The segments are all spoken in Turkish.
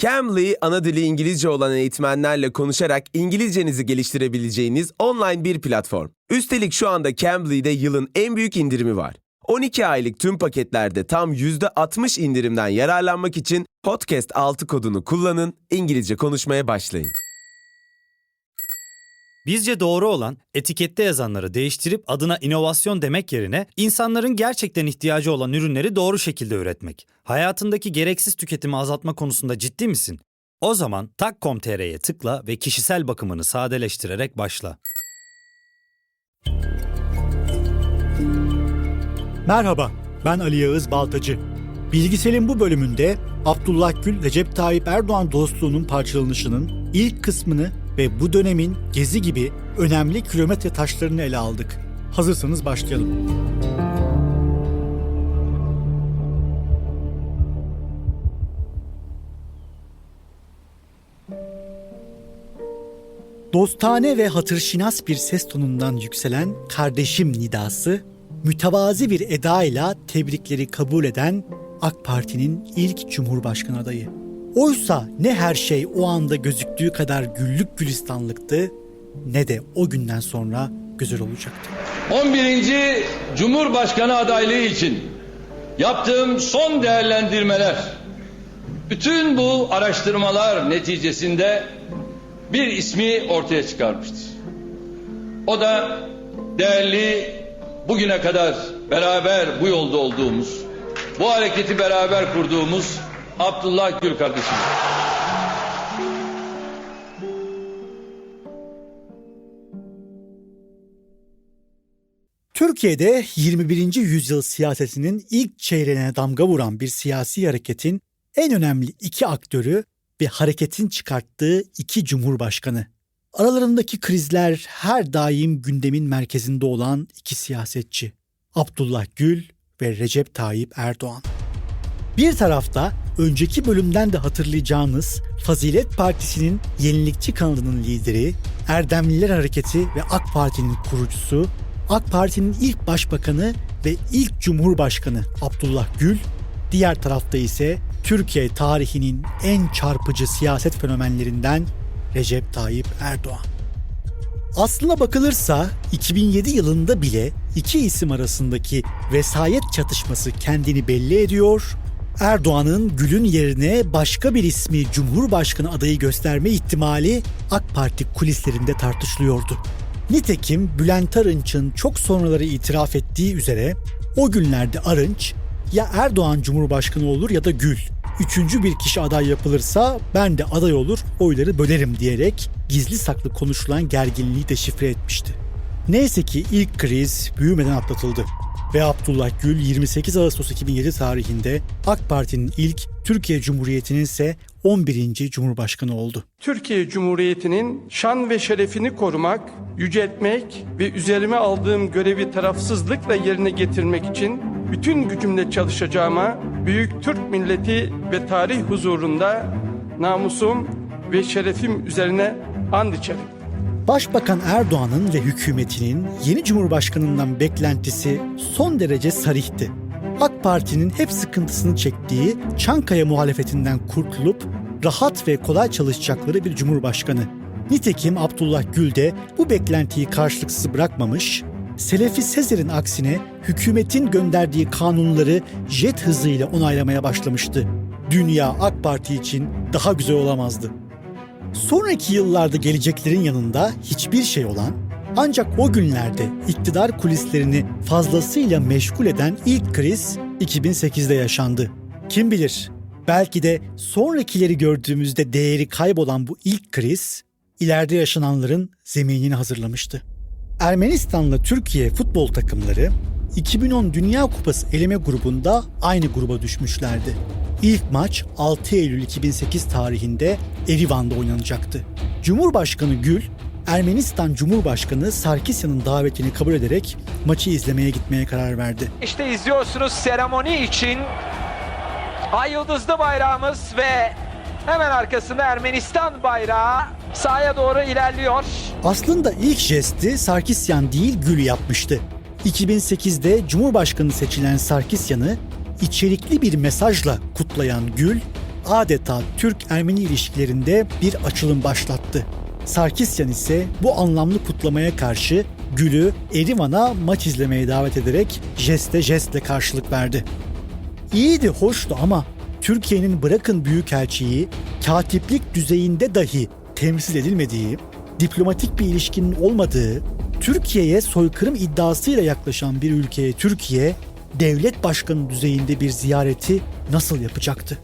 Cambly, ana dili İngilizce olan eğitmenlerle konuşarak İngilizcenizi geliştirebileceğiniz online bir platform. Üstelik şu anda Cambly'de yılın en büyük indirimi var. 12 aylık tüm paketlerde tam %60 indirimden yararlanmak için Podcast 6 kodunu kullanın, İngilizce konuşmaya başlayın. Bizce doğru olan etikette yazanları değiştirip adına inovasyon demek yerine insanların gerçekten ihtiyacı olan ürünleri doğru şekilde üretmek. Hayatındaki gereksiz tüketimi azaltma konusunda ciddi misin? O zaman tak.com.tr'ye tıkla ve kişisel bakımını sadeleştirerek başla. Merhaba, ben Ali Yağız Baltacı. Bilgisel'in bu bölümünde Abdullah Gül, Recep Tayyip Erdoğan dostluğunun parçalanışının ilk kısmını ve bu dönemin gezi gibi önemli kilometre taşlarını ele aldık. Hazırsanız başlayalım. Dostane ve hatırşinas bir ses tonundan yükselen kardeşim nidası, mütevazi bir edayla tebrikleri kabul eden AK Parti'nin ilk Cumhurbaşkanı adayı. Oysa ne her şey o anda gözüktüğü kadar güllük gülistanlıktı ne de o günden sonra güzel olacaktı. 11. Cumhurbaşkanı adaylığı için yaptığım son değerlendirmeler bütün bu araştırmalar neticesinde bir ismi ortaya çıkarmıştır. O da değerli bugüne kadar beraber bu yolda olduğumuz, bu hareketi beraber kurduğumuz Abdullah Gül kardeşim. Türkiye'de 21. yüzyıl siyasetinin ilk çeyreğine damga vuran bir siyasi hareketin en önemli iki aktörü ve hareketin çıkarttığı iki cumhurbaşkanı. Aralarındaki krizler her daim gündemin merkezinde olan iki siyasetçi. Abdullah Gül ve Recep Tayyip Erdoğan. Bir tarafta önceki bölümden de hatırlayacağınız Fazilet Partisi'nin yenilikçi kanadının lideri, Erdemliler Hareketi ve AK Parti'nin kurucusu, AK Parti'nin ilk başbakanı ve ilk cumhurbaşkanı Abdullah Gül, diğer tarafta ise Türkiye tarihinin en çarpıcı siyaset fenomenlerinden Recep Tayyip Erdoğan. Aslına bakılırsa 2007 yılında bile iki isim arasındaki vesayet çatışması kendini belli ediyor. Erdoğan'ın Gül'ün yerine başka bir ismi Cumhurbaşkanı adayı gösterme ihtimali AK Parti kulislerinde tartışılıyordu. Nitekim Bülent Arınç'ın çok sonraları itiraf ettiği üzere o günlerde Arınç ya Erdoğan Cumhurbaşkanı olur ya da Gül. Üçüncü bir kişi aday yapılırsa ben de aday olur oyları bölerim diyerek gizli saklı konuşulan gerginliği deşifre etmişti. Neyse ki ilk kriz büyümeden atlatıldı ve Abdullah Gül 28 Ağustos 2007 tarihinde AK Parti'nin ilk Türkiye Cumhuriyeti'nin ise 11. Cumhurbaşkanı oldu. Türkiye Cumhuriyeti'nin şan ve şerefini korumak, yüceltmek ve üzerime aldığım görevi tarafsızlıkla yerine getirmek için bütün gücümle çalışacağıma büyük Türk milleti ve tarih huzurunda namusum ve şerefim üzerine and içerim. Başbakan Erdoğan'ın ve hükümetinin yeni cumhurbaşkanından beklentisi son derece sarihti. AK Parti'nin hep sıkıntısını çektiği Çankaya muhalefetinden kurtulup rahat ve kolay çalışacakları bir cumhurbaşkanı. Nitekim Abdullah Gül de bu beklentiyi karşılıksız bırakmamış, Selefi Sezer'in aksine hükümetin gönderdiği kanunları jet hızıyla onaylamaya başlamıştı. Dünya AK Parti için daha güzel olamazdı. Sonraki yıllarda geleceklerin yanında hiçbir şey olan ancak o günlerde iktidar kulislerini fazlasıyla meşgul eden ilk kriz 2008'de yaşandı. Kim bilir belki de sonrakileri gördüğümüzde değeri kaybolan bu ilk kriz ileride yaşananların zeminini hazırlamıştı. Ermenistan'la Türkiye futbol takımları 2010 Dünya Kupası eleme grubunda aynı gruba düşmüşlerdi. İlk maç 6 Eylül 2008 tarihinde Erivan'da oynanacaktı. Cumhurbaşkanı Gül, Ermenistan Cumhurbaşkanı Sarkisyan'ın davetini kabul ederek maçı izlemeye gitmeye karar verdi. İşte izliyorsunuz seremoni için Ay Yıldızlı bayrağımız ve hemen arkasında Ermenistan bayrağı sahaya doğru ilerliyor. Aslında ilk jesti Sarkisyan değil Gül yapmıştı. 2008'de Cumhurbaşkanı seçilen Sarkisyan'ı içerikli bir mesajla kutlayan Gül, adeta Türk-Ermeni ilişkilerinde bir açılım başlattı. Sarkisyan ise bu anlamlı kutlamaya karşı Gül'ü Erivan'a maç izlemeye davet ederek jeste jestle karşılık verdi. İyiydi, hoştu ama Türkiye'nin bırakın büyükelçiyi katiplik düzeyinde dahi temsil edilmediği, diplomatik bir ilişkinin olmadığı, Türkiye'ye soykırım iddiasıyla yaklaşan bir ülkeye Türkiye, devlet başkanı düzeyinde bir ziyareti nasıl yapacaktı?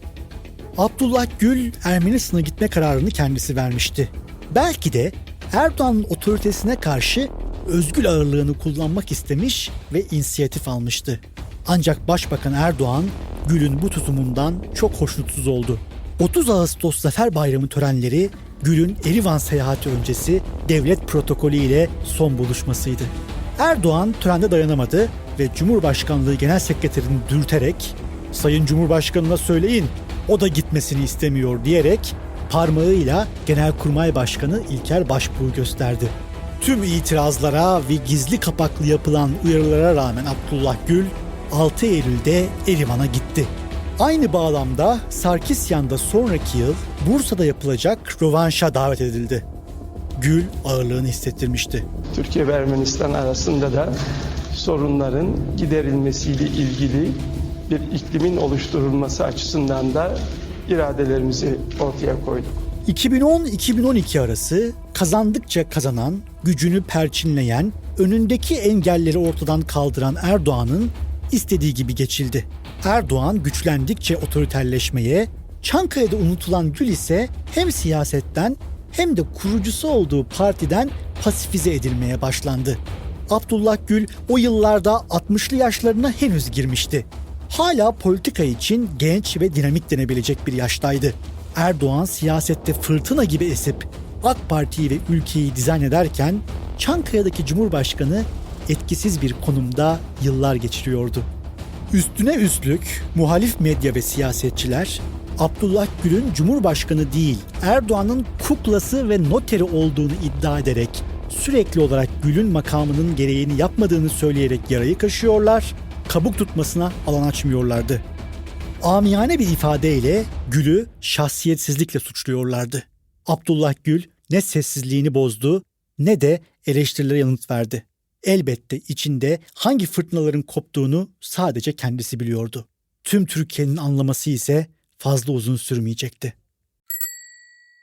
Abdullah Gül Ermenistan'a gitme kararını kendisi vermişti. Belki de Erdoğan'ın otoritesine karşı özgül ağırlığını kullanmak istemiş ve inisiyatif almıştı. Ancak Başbakan Erdoğan Gül'ün bu tutumundan çok hoşnutsuz oldu. 30 Ağustos Zafer Bayramı törenleri Gül'ün Erivan seyahati öncesi devlet protokolü ile son buluşmasıydı. Erdoğan törende dayanamadı ve Cumhurbaşkanlığı Genel Sekreterini dürterek Sayın Cumhurbaşkanına söyleyin o da gitmesini istemiyor diyerek parmağıyla Genelkurmay Başkanı İlker Başbuğ'u gösterdi. Tüm itirazlara ve gizli kapaklı yapılan uyarılara rağmen Abdullah Gül 6 Eylül'de Erivan'a gitti. Aynı bağlamda Sarkisyan'da sonraki yıl Bursa'da yapılacak rövanşa davet edildi. Gül ağırlığını hissettirmişti. Türkiye ve Ermenistan arasında da sorunların giderilmesiyle ilgili bir iklimin oluşturulması açısından da iradelerimizi ortaya koyduk. 2010-2012 arası kazandıkça kazanan, gücünü perçinleyen, önündeki engelleri ortadan kaldıran Erdoğan'ın istediği gibi geçildi. Erdoğan güçlendikçe otoriterleşmeye, Çankaya'da unutulan Gül ise hem siyasetten hem de kurucusu olduğu partiden pasifize edilmeye başlandı. Abdullah Gül o yıllarda 60'lı yaşlarına henüz girmişti. Hala politika için genç ve dinamik denebilecek bir yaştaydı. Erdoğan siyasette fırtına gibi esip AK Parti'yi ve ülkeyi dizayn ederken Çankaya'daki Cumhurbaşkanı etkisiz bir konumda yıllar geçiriyordu. Üstüne üstlük muhalif medya ve siyasetçiler Abdullah Gül'ün Cumhurbaşkanı değil Erdoğan'ın kuklası ve noteri olduğunu iddia ederek sürekli olarak Gül'ün makamının gereğini yapmadığını söyleyerek yarayı kaşıyorlar, kabuk tutmasına alan açmıyorlardı. Amiyane bir ifadeyle Gül'ü şahsiyetsizlikle suçluyorlardı. Abdullah Gül ne sessizliğini bozdu ne de eleştirilere yanıt verdi. Elbette içinde hangi fırtınaların koptuğunu sadece kendisi biliyordu. Tüm Türkiye'nin anlaması ise fazla uzun sürmeyecekti.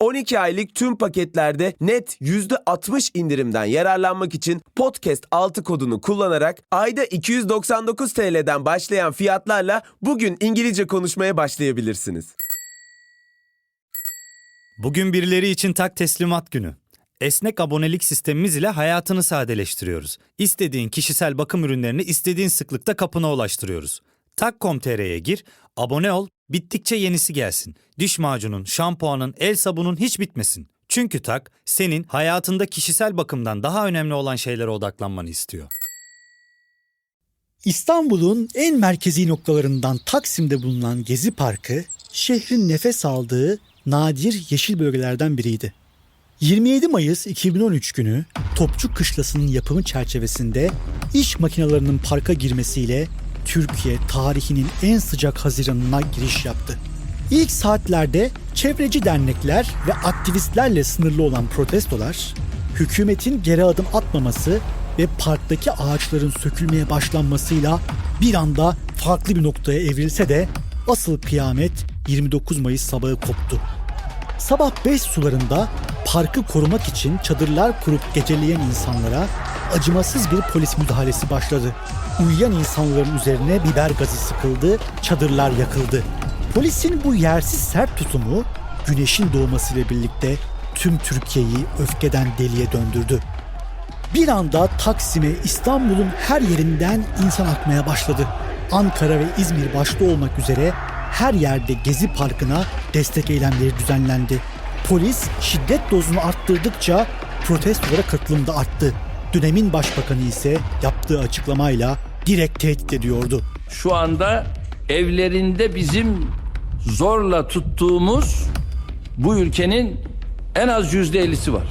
12 aylık tüm paketlerde net %60 indirimden yararlanmak için podcast 6 kodunu kullanarak ayda 299 TL'den başlayan fiyatlarla bugün İngilizce konuşmaya başlayabilirsiniz. Bugün birileri için tak teslimat günü. Esnek abonelik sistemimiz ile hayatını sadeleştiriyoruz. İstediğin kişisel bakım ürünlerini istediğin sıklıkta kapına ulaştırıyoruz. Tak.com.tr'ye gir, abone ol, bittikçe yenisi gelsin. Diş macunun, şampuanın, el sabunun hiç bitmesin. Çünkü Tak, senin hayatında kişisel bakımdan daha önemli olan şeylere odaklanmanı istiyor. İstanbul'un en merkezi noktalarından Taksim'de bulunan Gezi Parkı, şehrin nefes aldığı nadir yeşil bölgelerden biriydi. 27 Mayıs 2013 günü Topçu Kışlası'nın yapımı çerçevesinde iş makinelerinin parka girmesiyle Türkiye tarihinin en sıcak haziranına giriş yaptı. İlk saatlerde çevreci dernekler ve aktivistlerle sınırlı olan protestolar, hükümetin geri adım atmaması ve parktaki ağaçların sökülmeye başlanmasıyla bir anda farklı bir noktaya evrilse de asıl kıyamet 29 Mayıs sabahı koptu. Sabah 5 sularında parkı korumak için çadırlar kurup geceleyen insanlara acımasız bir polis müdahalesi başladı. Uyuyan insanların üzerine biber gazı sıkıldı, çadırlar yakıldı. Polisin bu yersiz sert tutumu güneşin doğmasıyla birlikte tüm Türkiye'yi öfkeden deliye döndürdü. Bir anda Taksim'e İstanbul'un her yerinden insan akmaya başladı. Ankara ve İzmir başta olmak üzere her yerde Gezi Parkı'na destek eylemleri düzenlendi. Polis şiddet dozunu arttırdıkça protestolara katılım da arttı. Dönemin başbakanı ise yaptığı açıklamayla direkt tehdit ediyordu. Şu anda evlerinde bizim zorla tuttuğumuz bu ülkenin en az yüzde ellisi var.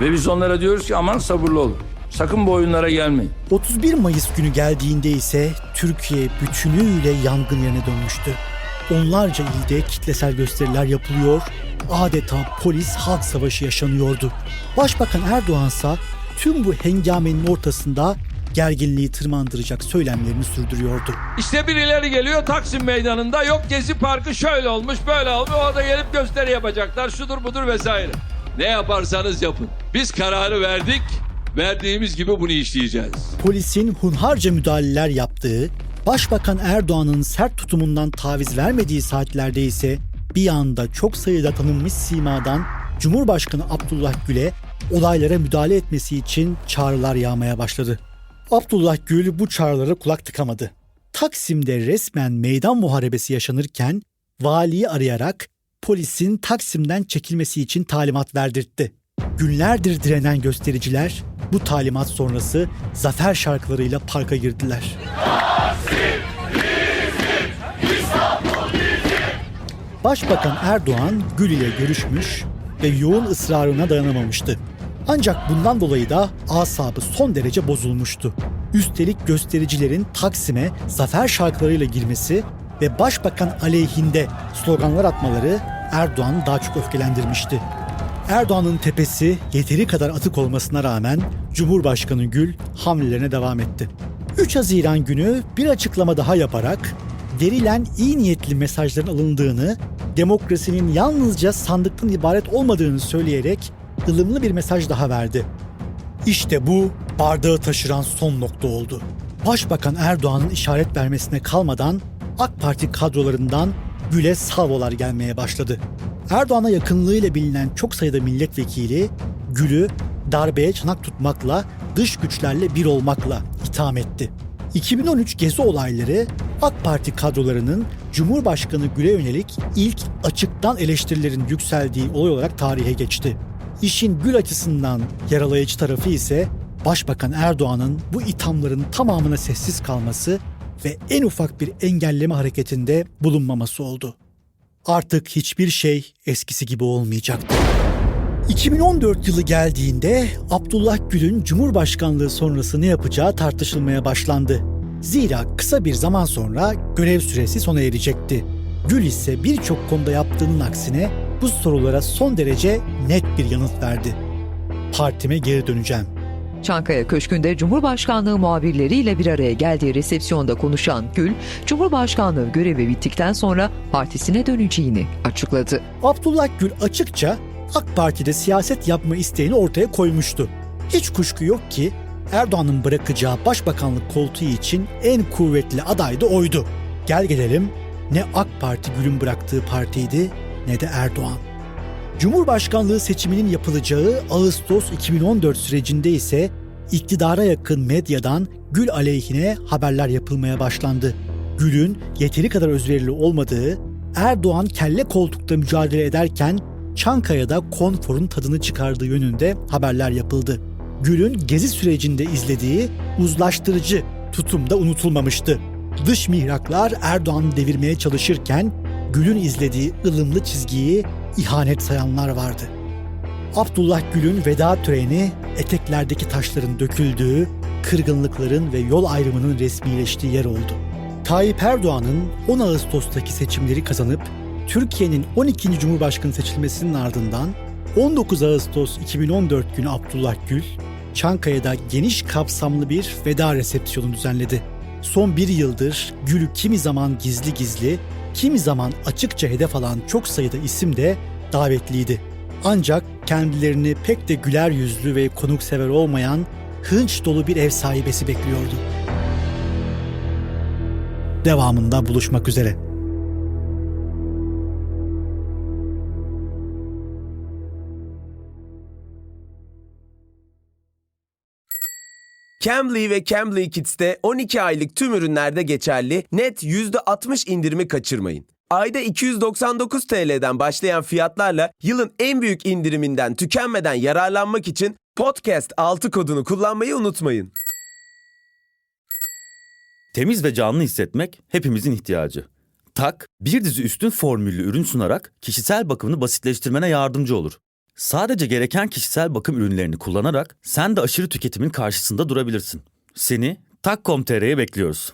Ve biz onlara diyoruz ki aman sabırlı olun. Sakın bu oyunlara gelmeyin. 31 Mayıs günü geldiğinde ise Türkiye bütünüyle yangın yerine dönmüştü. Onlarca ilde kitlesel gösteriler yapılıyor, adeta polis halk savaşı yaşanıyordu. Başbakan Erdoğan ise tüm bu hengamenin ortasında gerginliği tırmandıracak söylemlerini sürdürüyordu. İşte birileri geliyor Taksim Meydanı'nda yok Gezi Parkı şöyle olmuş böyle olmuş o da gelip gösteri yapacaklar şudur budur vesaire. Ne yaparsanız yapın. Biz kararı verdik. Verdiğimiz gibi bunu işleyeceğiz. Polisin hunharca müdahaleler yaptığı, Başbakan Erdoğan'ın sert tutumundan taviz vermediği saatlerde ise bir anda çok sayıda tanınmış simadan Cumhurbaşkanı Abdullah Gül'e olaylara müdahale etmesi için çağrılar yağmaya başladı. Abdullah Gül bu çağrılara kulak tıkamadı. Taksim'de resmen meydan muharebesi yaşanırken valiyi arayarak polisin Taksim'den çekilmesi için talimat verdirtti. Günlerdir direnen göstericiler bu talimat sonrası zafer şarkılarıyla parka girdiler. Başbakan Erdoğan Gül ile görüşmüş ve yoğun ısrarına dayanamamıştı. Ancak bundan dolayı da asabı son derece bozulmuştu. Üstelik göstericilerin Taksim'e zafer şarkılarıyla girmesi ve başbakan aleyhinde sloganlar atmaları Erdoğan'ı daha çok öfkelendirmişti. Erdoğan'ın tepesi yeteri kadar atık olmasına rağmen Cumhurbaşkanı Gül hamlelerine devam etti. 3 Haziran günü bir açıklama daha yaparak verilen iyi niyetli mesajların alındığını, demokrasinin yalnızca sandıktan ibaret olmadığını söyleyerek ılımlı bir mesaj daha verdi. İşte bu bardağı taşıran son nokta oldu. Başbakan Erdoğan'ın işaret vermesine kalmadan AK Parti kadrolarından Gül'e salvolar gelmeye başladı. Erdoğan'a yakınlığıyla bilinen çok sayıda milletvekili Gül'ü darbeye çanak tutmakla, dış güçlerle bir olmakla itham etti. 2013 gezi olayları AK Parti kadrolarının Cumhurbaşkanı Gül'e yönelik ilk açıktan eleştirilerin yükseldiği olay olarak tarihe geçti. İşin Gül açısından yaralayıcı tarafı ise Başbakan Erdoğan'ın bu ithamların tamamına sessiz kalması ve en ufak bir engelleme hareketinde bulunmaması oldu. Artık hiçbir şey eskisi gibi olmayacaktı. 2014 yılı geldiğinde Abdullah Gül'ün Cumhurbaşkanlığı sonrası ne yapacağı tartışılmaya başlandı. Zira kısa bir zaman sonra görev süresi sona erecekti. Gül ise birçok konuda yaptığının aksine bu sorulara son derece net bir yanıt verdi. Partime geri döneceğim. Çankaya Köşkü'nde Cumhurbaşkanlığı muhabirleriyle bir araya geldiği resepsiyonda konuşan Gül, Cumhurbaşkanlığı görevi bittikten sonra partisine döneceğini açıkladı. Abdullah Gül açıkça AK Parti'de siyaset yapma isteğini ortaya koymuştu. Hiç kuşku yok ki Erdoğan'ın bırakacağı başbakanlık koltuğu için en kuvvetli aday da oydu. Gel gelelim ne AK Parti Gül'ün bıraktığı partiydi ne de Erdoğan. Cumhurbaşkanlığı seçiminin yapılacağı Ağustos 2014 sürecinde ise iktidara yakın medyadan Gül aleyhine haberler yapılmaya başlandı. Gül'ün yeteri kadar özverili olmadığı, Erdoğan kelle koltukta mücadele ederken Çankaya'da konforun tadını çıkardığı yönünde haberler yapıldı. Gül'ün gezi sürecinde izlediği uzlaştırıcı tutum da unutulmamıştı. Dış mihraklar Erdoğan'ı devirmeye çalışırken Gül'ün izlediği ılımlı çizgiyi ihanet sayanlar vardı. Abdullah Gül'ün veda töreni eteklerdeki taşların döküldüğü, kırgınlıkların ve yol ayrımının resmileştiği yer oldu. Tayyip Erdoğan'ın 10 Ağustos'taki seçimleri kazanıp Türkiye'nin 12. Cumhurbaşkanı seçilmesinin ardından 19 Ağustos 2014 günü Abdullah Gül, Çankaya'da geniş kapsamlı bir veda resepsiyonu düzenledi. Son bir yıldır Gül'ü kimi zaman gizli gizli, kimi zaman açıkça hedef alan çok sayıda isim de davetliydi. Ancak kendilerini pek de güler yüzlü ve konuksever olmayan hınç dolu bir ev sahibesi bekliyordu. Devamında buluşmak üzere. Cambly ve Cambly Kids'te 12 aylık tüm ürünlerde geçerli net %60 indirimi kaçırmayın. Ayda 299 TL'den başlayan fiyatlarla yılın en büyük indiriminden tükenmeden yararlanmak için Podcast 6 kodunu kullanmayı unutmayın. Temiz ve canlı hissetmek hepimizin ihtiyacı. Tak, bir dizi üstün formüllü ürün sunarak kişisel bakımını basitleştirmene yardımcı olur. Sadece gereken kişisel bakım ürünlerini kullanarak sen de aşırı tüketimin karşısında durabilirsin. Seni Tak.com.tr'ye bekliyoruz.